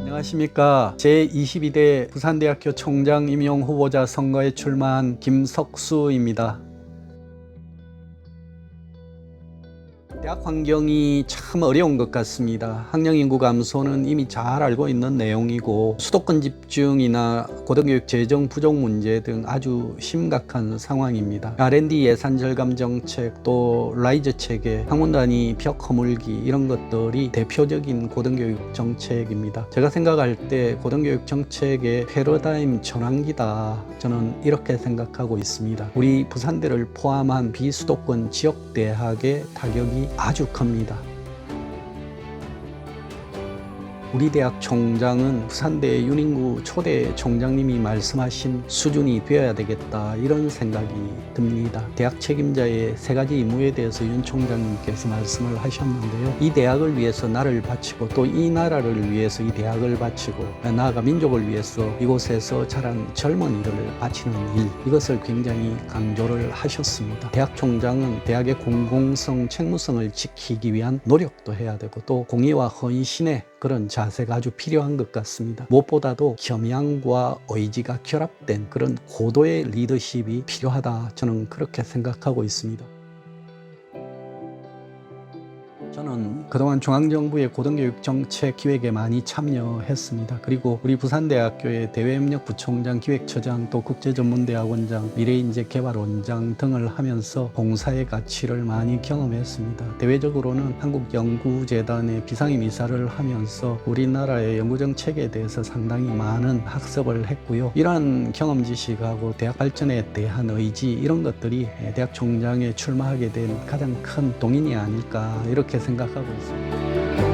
안녕하십니까. 제22대 부산대학교 총장 임용 후보자 선거에 출마한 김석수입니다. 대학 환경이 참 어려운 것 같습니다. 학령 인구 감소는 이미 잘 알고 있는 내용이고 수도권 집중이나 고등교육 재정 부족 문제 등 아주 심각한 상황입니다. R&D 예산 절감 정책 또 라이즈 체계, 학문 단위 벽 허물기 이런 것들이 대표적인 고등교육 정책입니다. 제가 생각할 때 고등교육 정책의 패러다임 전환기다. 저는 이렇게 생각하고 있습니다. 우리 부산대를 포함한 비수도권 지역 대학의 타격이 아주 큽니다. 우리 대학 총장은 부산대 윤인구 초대 총장님이 말씀하신 수준이 되어야 되겠다 이런 생각이 듭니다. 대학 책임자의 세 가지 임무에 대해서 윤 총장님께서 말씀을 하셨는데요. 이 대학을 위해서 나를 바치고 또 이 나라를 위해서 이 대학을 바치고 나아가 민족을 위해서 이곳에서 자란 젊은이를 바치는 일 이것을 굉장히 강조를 하셨습니다. 대학 총장은 대학의 공공성, 책무성을 지키기 위한 노력도 해야 되고 또 공의와 헌신의 그런 자세가 아주 필요한 것 같습니다. 무엇보다도 겸양과 의지가 결합된 그런 고도의 리더십이 필요하다. 저는 그렇게 생각하고 있습니다. 저는 그동안 중앙정부의 고등교육 정책 기획에 많이 참여했습니다. 그리고 우리 부산대학교의 대외협력 부총장, 기획처장, 또 국제전문대학원장, 미래인재 개발원장 등을 하면서 봉사의 가치를 많이 경험했습니다. 대외적으로는 한국연구재단의 비상임 이사를 하면서 우리나라의 연구정책에 대해서 상당히 많은 학습을 했고요. 이러한 경험 지식하고 대학 발전에 대한 의지 이런 것들이 대학 총장에 출마하게 된 가장 큰 동인이 아닐까 이렇게 생각하고 있습니다.